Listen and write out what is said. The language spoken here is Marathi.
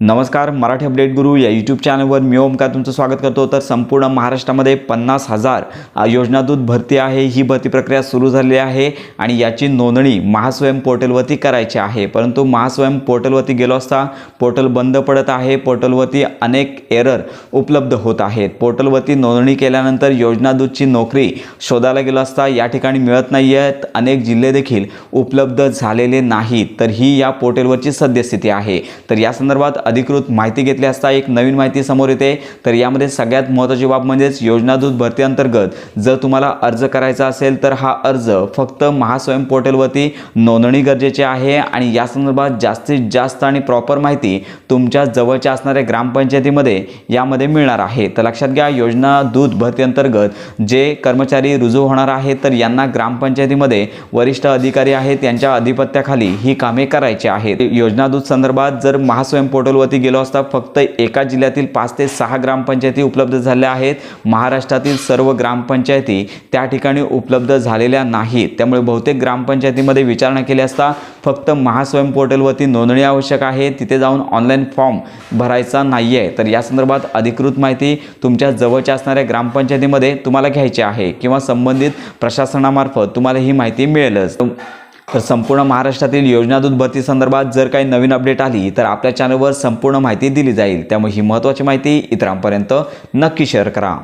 नमस्कार मराठी अपडेट गुरु या यूट्यूब चॅनलवर मी ओमकार तुमचं स्वागत करतो. तर संपूर्ण महाराष्ट्रामध्ये पन्नास हजार योजनादूत भरती आहे. ही भरती प्रक्रिया सुरू झालेली आहे आणि याची नोंदणी महास्वयं पोर्टलवरती करायची आहे. परंतु महास्वयं पोर्टलवरती गेलो असता पोर्टल बंद पडत आहे. पोर्टलवरती अनेक एरर उपलब्ध होत आहेत. पोर्टलवरती नोंदणी केल्यानंतर योजनादूतची नोकरी शोधायला गेलो असता या ठिकाणी मिळत नाही आहेत अनेक जिल्हे देखील उपलब्ध झालेले नाहीत. तर ही या पोर्टलवरची सद्यस्थिती आहे. तर या संदर्भात अधिकृत माहिती घेतली असता एक नवीन माहिती समोर येते. तर यामध्ये सगळ्यात महत्त्वाची बाब म्हणजेच योजनादूत भरती अंतर्गत जर तुम्हाला अर्ज करायचा असेल तर हा अर्ज फक्त महास्वयं पोर्टलवरती नोंदणी गरजेची आहे आणि या संदर्भात जास्तीत जास्त आणि प्रॉपर माहिती तुमच्या जवळच्या असणाऱ्या ग्रामपंचायतीमध्ये यामध्ये मिळणार आहे. तर लक्षात घ्या योजना दूत भरती अंतर्गत जे कर्मचारी रुजू होणार आहेत तर यांना ग्रामपंचायतीमध्ये वरिष्ठ अधिकारी आहेत यांच्या अधिपत्याखाली ही कामे करायची आहेत. योजना दूत संदर्भात जर महास्वयं पोर्टलवरती गेलो असता फक्त एका जिल्ह्यातील पाच ते सहा ग्रामपंचायती उपलब्ध झाल्या आहेत. महाराष्ट्रातील सर्व ग्रामपंचायती त्या ठिकाणी उपलब्ध झालेल्या नाहीत. त्यामुळे बहुतेक ग्रामपंचायतीमध्ये विचारणा केली असता फक्त महास्वयं पोर्टलवरती नोंदणी आवश्यक आहे. तिथे जाऊन ऑनलाईन फॉर्म भरायचा नाही आहे तर या संदर्भात अधिकृत माहिती तुमच्या जवळच्या असणाऱ्या ग्रामपंचायतीमध्ये तुम्हाला घ्यायची आहे किंवा संबंधित प्रशासनामार्फत तुम्हाला ही माहिती मिळेलच. तर संपूर्ण महाराष्ट्रातील योजनादूत भरती संदर्भात जर काही नवीन अपडेट आली तर आपल्या चॅनलवर संपूर्ण माहिती दिली जाईल. त्यामुळे ही महत्त्वाची माहिती इतरांपर्यंत नक्की शेअर करा.